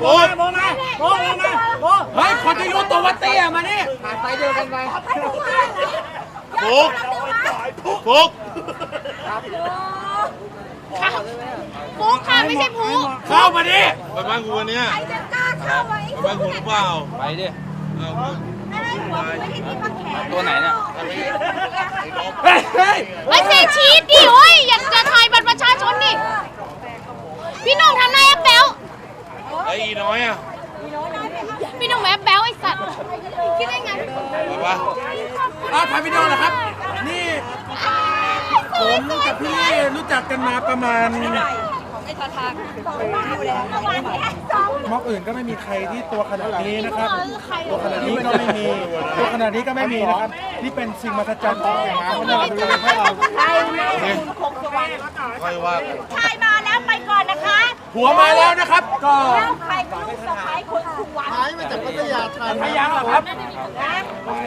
โบมาโบมาโบมาโบเฮ้ยคนที่รู้ตัวว่าเตี้ยมานี่ฟุกฟุกฟุกค่ะไม่ใช่พุเข้ามาดิไปบ้านกูวันเนี้ยใครจะกล้าเข้าไว้ไปบ้านกูหรือเปล่าไปดิเอาไม่ได้หัวไม่ให้ที่พักแขนตัวไหนเนี่ยเฮ้ยเฮ้ยไม่เซชีดดิเฮ้ยอยากจะถ่ายบัตรประชาชนดิพี่หนุ่มทำหน้าแอปแบล ไอ้อี น้อยอะพี่หนุ่มแอปแบลไอ้สัตว์คิดได้ไงไปปะอ้าวถ่ายวิดีโอเหรอครับ นี่ ผมกับพี่ลี่รู้จักกันมาประมาณม็อกอื่นก็ไม่มีใครที่ตัวขนาดนี้นะครับ ตัวขนาดนี้ก็ไม่มี ตัวขนาดนี้ก็ไม่มีนะครับ นี่เป็นสิ่งมหัศจรรย์ของแห่งน้ำนะครับดูให้เราใครไม่คุณคงสวรรค์ค่อยว่ากันชายมา แล้วไปก่อนนะคะหัวมาแล้วนะครับก็แล้วใครก็ลูกสะพ้ายคนสุวรรณพยายามเหรอครับ นะ โอเค